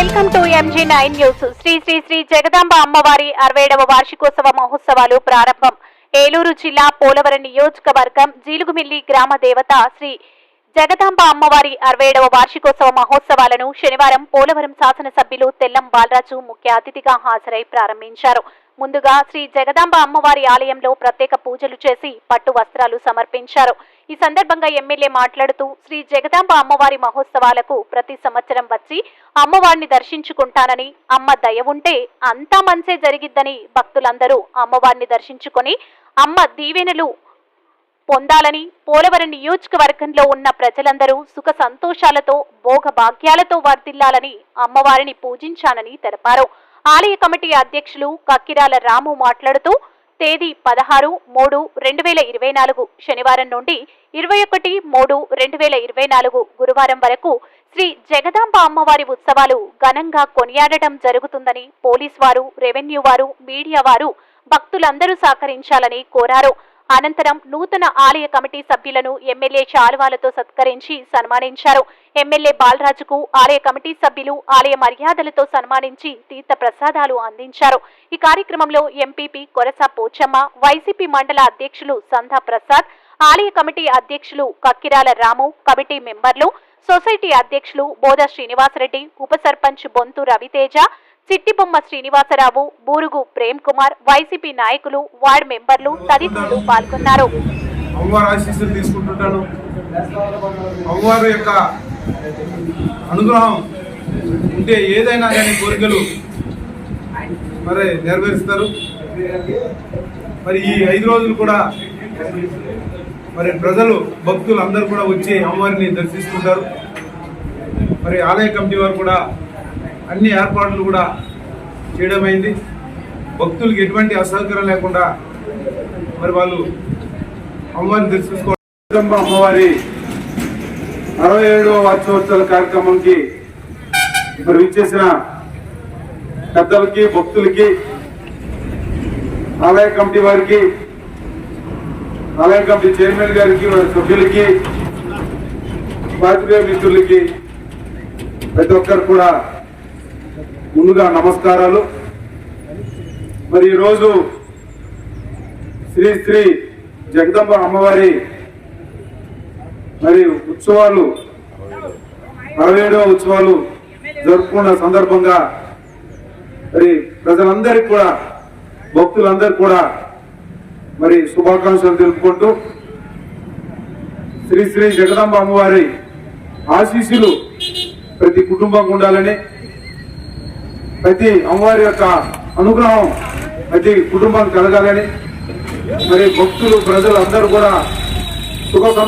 MG nine news Shri Shri Shri Jagadamba అమ్మవారి అరవైడవ వార్షికోత్సవ మహోత్సవాలు ప్రారంభం. ఏలూరు జిల్లా పోలవరం నియోజకవర్గం జీలుగుమిల్లి గ్రామ దేవత శ్రీ జగదాంబ అమ్మవారి అరవైడవ వార్షికోత్సవ మహోత్సవాలను శనివారం పోలవరం శాసనసభ్యులు తెల్లం బాలరాజు ముఖ్య అతిథిగా హాజరై ప్రారంభించారు. ముందుగా శ్రీ జగదాంబ అమ్మవారి ఆలయంలో ప్రత్యేక పూజలు చేసి పట్టు వస్త్రాలు సమర్పించారు. ఈ సందర్భంగా ఎమ్మెల్యే మాట్లాడుతూ శ్రీ జగదాంబ అమ్మవారి మహోత్సవాలకు ప్రతి సంవత్సరం వచ్చి అమ్మవారిని దర్శించుకుంటానని అమ్మ దయ ఉంటే అంతా మంచే జరిగిద్దని భక్తులందరూ అమ్మవారిని దర్శించుకొని అమ్మ దీవెనలు పొందాలని పోలవరం నియోజకవర్గంలో ఉన్న ప్రజలందరూ సుఖ సంతోషాలతో భోగ భాగ్యాలతో వర్ధిల్లాలని అమ్మవారిని పూజించానని తెలిపారు. ఆలయ కమిటీ అధ్యక్షులు కక్కిరాల రాము మాట్లాడుతూ తేదీ పదహారు మూడు రెండు వేల ఇరవై నాలుగు శనివారం నుండి ఇరవై ఒకటి మూడు రెండు వేల ఇరవై నాలుగు గురువారం వరకు శ్రీ జగదాంబ అమ్మవారి ఉత్సవాలు ఘనంగా కొనియాడటం జరుగుతుందని పోలీస్ వారు రెవెన్యూ వారు మీడియా వారు భక్తులందరూ సహకరించాలని కోరారు. అనంతరం నూతన ఆలయ కమిటీ సభ్యులను ఎమ్మెల్యే శాలువాలతో సత్కరించి సన్మానించారు. ఎమ్మెల్యే బాలరాజుకు ఆలయ కమిటీ సభ్యులు ఆలయ మర్యాదలతో సన్మానించి తీర్థ ప్రసాదాలు అందించారు. ఈ కార్యక్రమంలో ఎంపీపీ కొరస పోచమ్మ వైసీపీ మండల అధ్యక్షులు సంధా ప్రసాద్ ఆలయ కమిటీ అధ్యక్షులు కక్కిరాల రాము కమిటీ మెంబర్లు సొసైటీ అధ్యక్షులు బోధ శ్రీనివాసరెడ్డి ఉప సర్పంచ్ బొంతు రవితేజ చిట్టిబొమ్మ శ్రీనివాసరావు బూరుగు ప్రేమ్ కుమార్ వైసీపీ నాయకులు వార్డు మెంబర్లు తదితరులు పాల్గొన్నారు. యొక్క అనుగ్రహం ఉంటే ఏదైనా కానీ కోరికలు మరి నెరవేరుస్తారు. మరి ఈ ఐదు రోజులు కూడా మరి ప్రజలు భక్తులు అందరూ కూడా వచ్చి అమ్మవారిని దర్శిస్తుంటారు. మరి ఆలయ కమిటీ వారు కూడా అన్ని ఏర్పాట్లు కూడా చేయడం అయింది భక్తులకు ఎటువంటి అసౌకర్యం లేకుండా మరి వాళ్ళు అమ్మవారిని దర్శించుకోవడం. అమ్మవారి అరవై ఏడవ వార్షోత్సవ కార్యక్రమంకి ఇప్పుడు విచ్చేసిన పెద్దలకి భక్తులకి ఆలయ కమిటీ వారికి ఆలయ కమిటీ చైర్మన్ గారికి వారి సభ్యులకి పాత్రికేయ మిత్రులకి ప్రతి ఒక్కరు కూడా ముందుగా నమస్కారాలు. మరి ఈరోజు శ్రీ శ్రీ జగదంబ అమ్మవారి మరి ఉత్సవాలు అరవై ఉత్సవాలు జరుపుకున్న సందర్భంగా మరి ప్రజలందరికీ కూడా భక్తులందరికీ కూడా మరి శుభాకాంక్షలు తెలుపుకుంటూ శ్రీ శ్రీ జగదంబ అమ్మవారి ఆశీస్సులు ప్రతి కుటుంబం ఉండాలని ప్రతి అమ్మవారి యొక్క అనుగ్రహం ప్రతి కుటుంబానికి కలగాలని. మరి భక్తులు ప్రజలు అందరూ కూడా సుఖ